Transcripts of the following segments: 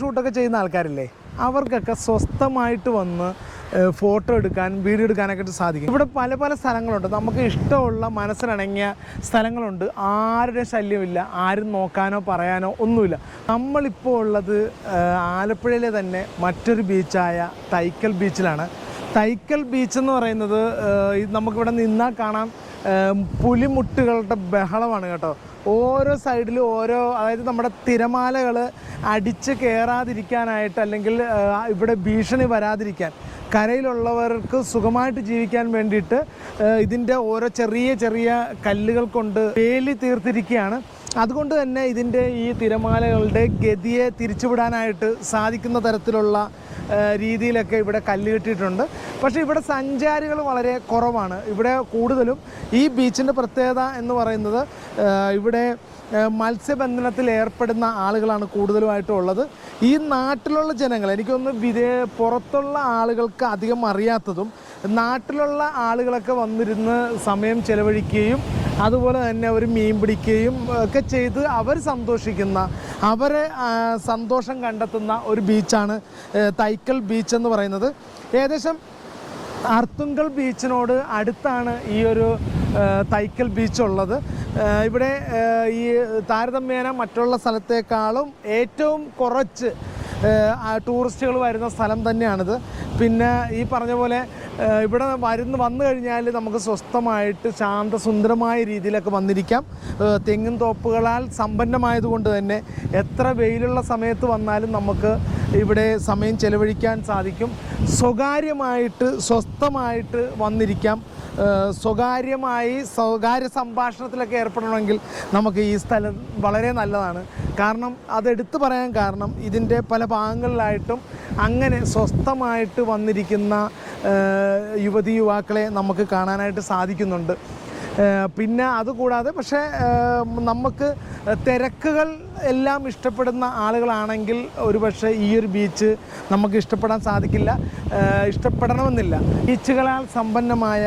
ഷൂട്ടൊക്കെ ചെയ്യുന്ന ആൾക്കാരില്ലേ അവർക്കൊക്കെ സ്വസ്ഥമായിട്ട് വന്ന് ഫോട്ടോ എടുക്കാൻ വീഡിയോ എടുക്കാനൊക്കെ സാധിക്കും. ഇവിടെ പല പല സ്ഥലങ്ങളുണ്ട്. നമുക്ക് ഇഷ്ടമുള്ള മനസ്സിനിണങ്ങിയ സ്ഥലങ്ങളുണ്ട്. ആരുടെ ശല്യമില്ല ആരും നോക്കാനോ പറയാനോ ഒന്നുമില്ല. നമ്മളിപ്പോൾ ഉള്ളത് ആലപ്പുഴയിലെ തന്നെ മറ്റൊരു ബീച്ചായ തൈക്കൽ ബീച്ചിലാണ്. തൈക്കൽ ബീച്ച് എന്ന് പറയുന്നത് നമുക്കിവിടെ നിന്നാൽ കാണാം. പുലിമുട്ടുകളുടെ ബഹളമാണ് കേട്ടോ. ഓരോ സൈഡിലും ഓരോ അതായത് നമ്മുടെ തിരമാലകൾ അടിച്ച് കയറാതിരിക്കാനായിട്ട് അല്ലെങ്കിൽ ഇവിടെ ഭീഷണി വരാതിരിക്കാൻ കരയിലുള്ളവർക്ക് സുഖമായിട്ട് ജീവിക്കാൻ വേണ്ടിയിട്ട് ഇതിന്റെ ഓരോ ചെറിയ ചെറിയ കല്ലുകൾ കൊണ്ട് വേലി തീർത്തിരിക്കുകയാണ്. അതുകൊണ്ട് തന്നെ ഇതിന്റെ ഈ തിരമാലകളുടെ ഗതിയെ തിരിച്ചുവിടാനായിട്ട് സാധിക്കുന്ന തരത്തിലുള്ള രീതിയിലൊക്കെ ഇവിടെ കല്ല് കെട്ടിയിട്ടുണ്ട്. പക്ഷേ ഇവിടെ സഞ്ചാരികൾ വളരെ കുറവാണ്. ഇവിടെ കൂടുതലും ഈ ബീച്ചിന്റെ പ്രത്യേകത എന്ന് പറയുന്നത് ഇവിടെ മത്സ്യബന്ധനത്തിൽ ഏർപ്പെടുന്ന ആളുകളാണ് കൂടുതലുമായിട്ടും ഉള്ളത്. ഈ നാട്ടിലുള്ള ജനങ്ങൾ എനിക്കൊന്ന് വിദേ പുറത്തുള്ള ആളുകൾക്ക് അധികം അറിയാത്തതും നാട്ടിലുള്ള ആളുകളൊക്കെ വന്നിരുന്ന് സമയം ചെലവഴിക്കുകയും അതുപോലെ തന്നെ അവർ മീൻ പിടിക്കുകയും ഒക്കെ ചെയ്ത് അവർ സന്തോഷിക്കുന്ന അവരെ സന്തോഷം കണ്ടെത്തുന്ന ഒരു ബീച്ചാണ് തൈക്കൽ ബീച്ച് എന്ന് പറയുന്നത്. ഏകദേശം അർത്തുങ്കൽ ബീച്ചിനോട് അടുത്താണ് ഈ ഒരു തൈക്കൽ ബീച്ചുള്ളത് ഇവിടെ ഈ താരതമ്യേന മറ്റുള്ള സ്ഥലത്തേക്കാളും ഏറ്റവും കുറച്ച് ടൂറിസ്റ്റുകൾ വരുന്ന സ്ഥലം തന്നെയാണിത്. പിന്നെ ഈ പറഞ്ഞ പോലെ ഇവിടെ വരുന്ന വന്നു കഴിഞ്ഞാൽ നമുക്ക് സ്വസ്ഥമായിട്ട് ശാന്തസുന്ദരമായ രീതിയിലൊക്കെ വന്നിരിക്കാം. തെങ്ങും തോപ്പുകളാൽ സമ്പന്നമായതുകൊണ്ട് തന്നെ എത്ര വെയിലുള്ള സമയത്ത് വന്നാലും നമുക്ക് ഇവിടെ സമയം ചെലവഴിക്കാൻ സാധിക്കും. സ്വകാര്യമായിട്ട് സ്വസ്ഥമായിട്ട് വന്നിരിക്കാം. സ്വകാര്യമായി സ്വകാര്യ സംഭാഷണത്തിലൊക്കെ ഏർപ്പെടണമെങ്കിൽ നമുക്ക് ഈ സ്ഥലം വളരെ നല്ലതാണ്. കാരണം അതെടുത്തു പറയാൻ കാരണം ഇതിന്റെ പല ഭാഗങ്ങളിലായിട്ടും അങ്ങനെ സ്വസ്ഥമായിട്ട് വന്നിരിക്കുന്ന യുവതി യുവാക്കളെ നമുക്ക് കാണാനായിട്ട് സാധിക്കുന്നുണ്ട്. പിന്നെ അതുകൂടാതെ പക്ഷേ നമുക്ക് തിരക്കുകൾ എല്ലാം ഇഷ്ടപ്പെടുന്ന ആളുകളാണെങ്കിൽ ഒരുപക്ഷെ ഈ ഒരു ബീച്ച് നമുക്ക് ഇഷ്ടപ്പെടാൻ സാധിക്കില്ല. ഇഷ്ടപ്പെടണമെന്നില്ല. ബീച്ചുകളാൽ സമ്പന്നമായ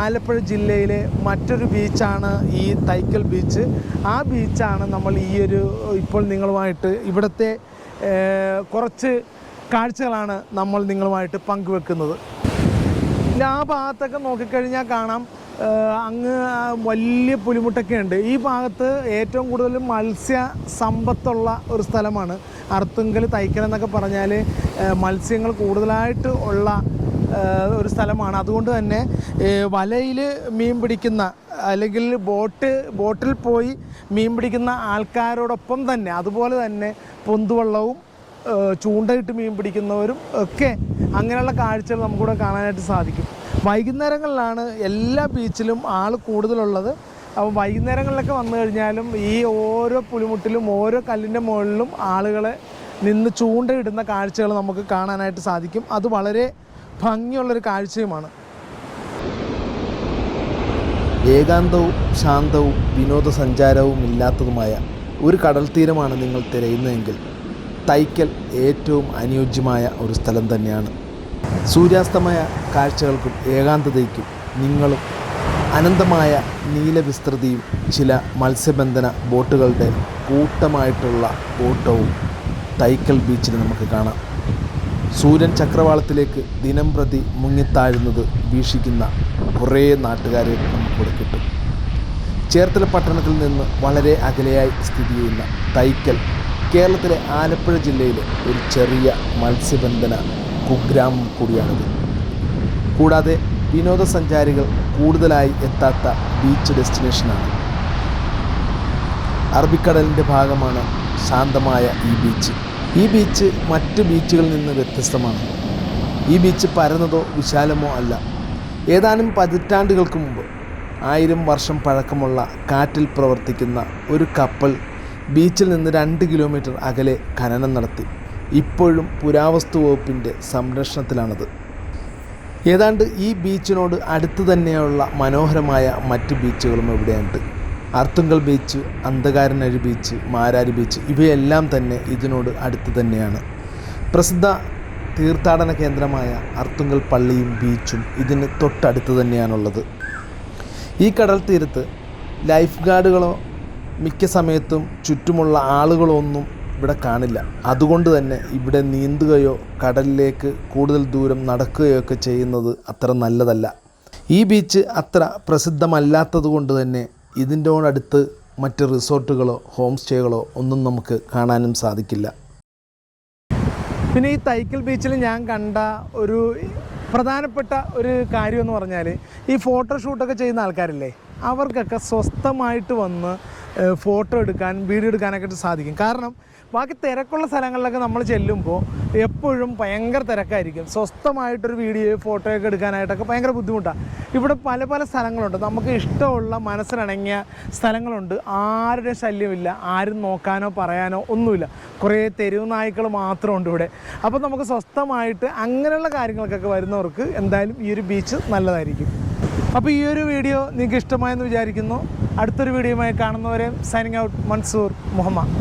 ആലപ്പുഴ ജില്ലയിലെ മറ്റൊരു ബീച്ചാണ് ഈ തൈക്കൽ ബീച്ച്. ആ ബീച്ചാണ് നമ്മൾ ഈ ഒരു ഇപ്പോൾ നിങ്ങളുമായിട്ട് ഇവിടുത്തെ കുറച്ച് കാഴ്ചകളാണ് നമ്മൾ നിങ്ങളുമായിട്ട് പങ്കുവെക്കുന്നത്. ആ ഭാഗത്തൊക്കെ നോക്കിക്കഴിഞ്ഞാൽ കാണാം. അങ്ങ് വലിയ പുലിമുട്ടൊക്കെ ഉണ്ട് ഈ ഭാഗത്ത് ഏറ്റവും കൂടുതൽ മത്സ്യ സമ്പത്തുള്ള ഒരു സ്ഥലമാണ്. അർത്തുങ്കൽ തൈക്കൽ എന്നൊക്കെ പറഞ്ഞാൽ മത്സ്യങ്ങൾ കൂടുതലായിട്ട് ഉള്ള ഒരു സ്ഥലമാണ്. അതുകൊണ്ട് തന്നെ വലയിൽ മീൻ പിടിക്കുന്ന അല്ലെങ്കിൽ ബോട്ട് ബോട്ടിൽ പോയി മീൻ പിടിക്കുന്ന ആൾക്കാരോടൊപ്പം തന്നെ അതുപോലെ തന്നെ പൊന്തുവള്ളവും ചൂണ്ടയിട്ട് മീൻ പിടിക്കുന്നവരും ഒക്കെ അങ്ങനെയുള്ള കാഴ്ചകൾ നമുക്കിവിടെ കാണാനായിട്ട് സാധിക്കും. വൈകുന്നേരങ്ങളിലാണ് എല്ലാ ബീച്ചിലും ആൾ കൂടുതലുള്ളത്. അപ്പോൾ വൈകുന്നേരങ്ങളിലൊക്കെ വന്നു കഴിഞ്ഞാലും ഈ ഓരോ പുലിമുട്ടിലും ഓരോ കല്ലിന്റെ മുകളിലും ആളുകളെ നിന്ന് ചൂണ്ടയിടുന്ന കാഴ്ചകൾ നമുക്ക് കാണാനായിട്ട് സാധിക്കും. അത് വളരെ ഭംഗിയുള്ളൊരു കാഴ്ചയുമാണ്. ഏകാന്തവും ശാന്തവും വിനോദസഞ്ചാരവും ഇല്ലാത്തതുമായ ഒരു കടൽ തീരമാണ് നിങ്ങൾ തിരയുന്നതെങ്കിൽ തൈക്കൽ ഏറ്റവും അനുയോജ്യമായ ഒരു സ്ഥലം തന്നെയാണ്. സൂര്യാസ്തമയ കാഴ്ചകൾക്കും ഏകാന്തതയ്ക്കും നിങ്ങളും അനന്തമായ നീലവിസ്തൃതിയും ചില മത്സ്യബന്ധന ബോട്ടുകളുടെ കൂട്ടമായിട്ടുള്ള ഓട്ടവും തൈക്കൽ ബീച്ചിൽ നമുക്ക് കാണാം. സൂര്യൻ ചക്രവാളത്തിലേക്ക് ദിനം പ്രതി മുങ്ങിത്താഴുന്നത് വീക്ഷിക്കുന്ന കുറേ നാട്ടുകാരെ നമുക്കിവിടെ കിട്ടും. ചേർത്തല പട്ടണത്തിൽ നിന്ന് വളരെ അകലെയായി സ്ഥിതി ചെയ്യുന്ന തൈക്കൽ കേരളത്തിലെ ആലപ്പുഴ ജില്ലയിലെ ഒരു ചെറിയ മത്സ്യബന്ധന കുഗ്രാമം കൂടിയാണിത്. കൂടാതെ വിനോദസഞ്ചാരികൾ കൂടുതലായി എത്താത്ത ബീച്ച് ഡെസ്റ്റിനേഷനാണ്. അറബിക്കടലിന്റെ ഭാഗമാണ് ശാന്തമായ ഈ ബീച്ച്. ഈ ബീച്ച് മറ്റ് ബീച്ചുകളിൽ നിന്ന് വ്യത്യസ്തമാണ്. ഈ ബീച്ച് പരന്നതോ വിശാലമോ അല്ല. ഏതാനും പതിറ്റാണ്ടുകൾക്ക് മുമ്പ് ആയിരം വർഷം പഴക്കമുള്ള കാറ്റിൽ പ്രവർത്തിക്കുന്ന ഒരു കപ്പൽ ബീച്ചിൽ നിന്ന് രണ്ട് കിലോമീറ്റർ അകലെ ഖനനം നടത്തി. ഇപ്പോഴും പുരാവസ്തു വകുപ്പിന്റെ സംരക്ഷണത്തിലാണത്. ഏതാണ്ട് ഈ ബീച്ചിനോട് അടുത്ത് തന്നെയുള്ള മനോഹരമായ മറ്റ് ബീച്ചുകളും ഇവിടെയുണ്ട് Arthunkal beach Andhakaranazhi beach Marari beach ഇവയെല്ലാം തന്നെ ഇതിനോട് അടുത്ത് തന്നെയാണ്. പ്രസിദ്ധ തീർത്ഥാടന കേന്ദ്രമായ അർത്തുങ്കൽ പള്ളിയും ബീച്ചും ഇതിന് തൊട്ടടുത്ത് തന്നെയാണുള്ളത്. ഈ കടൽ തീരത്ത് ലൈഫ് ഗാർഡുകളോ മിക്ക സമയത്തും ചുറ്റുമുള്ള ആളുകളൊന്നും ഇവിടെ കാണില്ല. അതുകൊണ്ട് തന്നെ ഇവിടെ നീന്തുകയോ കടലിലേക്ക് കൂടുതൽ ദൂരം നടക്കുകയോ ഒക്കെ ചെയ്യുന്നത് അത്ര നല്ലതല്ല. ഈ ബീച്ച് അത്ര പ്രസിദ്ധമല്ലാത്തത് കൊണ്ട് തന്നെ ഇതിന്റോടടുത്ത് മറ്റ് റിസോർട്ടുകളോ ഹോം സ്റ്റേകളോ ഒന്നും നമുക്ക് കാണാനും സാധിക്കില്ല. പിന്നെ ഈ തൈക്കൽ ബീച്ചിൽ ഞാൻ കണ്ട ഒരു പ്രധാനപ്പെട്ട ഒരു കാര്യം എന്ന് പറഞ്ഞാൽ ഈ ഫോട്ടോഷൂട്ടൊക്കെ ചെയ്യുന്ന ആൾക്കാരില്ലേ? അവർക്കൊക്കെ സ്വസ്ഥമായിട്ട് വന്ന് ഫോട്ടോ എടുക്കാൻ വീഡിയോ എടുക്കാനൊക്കെ സാധിക്കും. കാരണം ബാക്കി തിരക്കുള്ള സ്ഥലങ്ങളിലൊക്കെ നമ്മൾ ചെല്ലുമ്പോൾ എപ്പോഴും ഭയങ്കര തിരക്കായിരിക്കും. സ്വസ്ഥമായിട്ടൊരു വീഡിയോ ഫോട്ടോയൊക്കെ എടുക്കാനായിട്ടൊക്കെ ഭയങ്കര ബുദ്ധിമുട്ടാണ് ഇവിടെ പല പല സ്ഥലങ്ങളുണ്ട്. നമുക്ക് ഇഷ്ടമുള്ള മനസ്സിനിണങ്ങിയ സ്ഥലങ്ങളുണ്ട്. ആരുടെ ശല്യമില്ല. ആരും നോക്കാനോ പറയാനോ ഒന്നുമില്ല. കുറേ തെരുവ് നായ്ക്കൾ മാത്രമുണ്ട് ഇവിടെ. അപ്പോൾ നമുക്ക് സ്വസ്ഥമായിട്ട് അങ്ങനെയുള്ള കാര്യങ്ങൾക്കൊക്കെ വരുന്നവർക്ക് എന്തായാലും ഈ ഒരു ബീച്ച് നല്ലതായിരിക്കും. അപ്പോൾ ഈ ഒരു വീഡിയോ നിങ്ങൾക്ക് ഇഷ്ടമായെന്ന് വിചാരിക്കുന്നു. അടുത്തൊരു വീഡിയോയുമായി കാണുന്നവരെ സൈനിങ് ഔട്ട് മൻസൂർ മുഹമ്മദ്.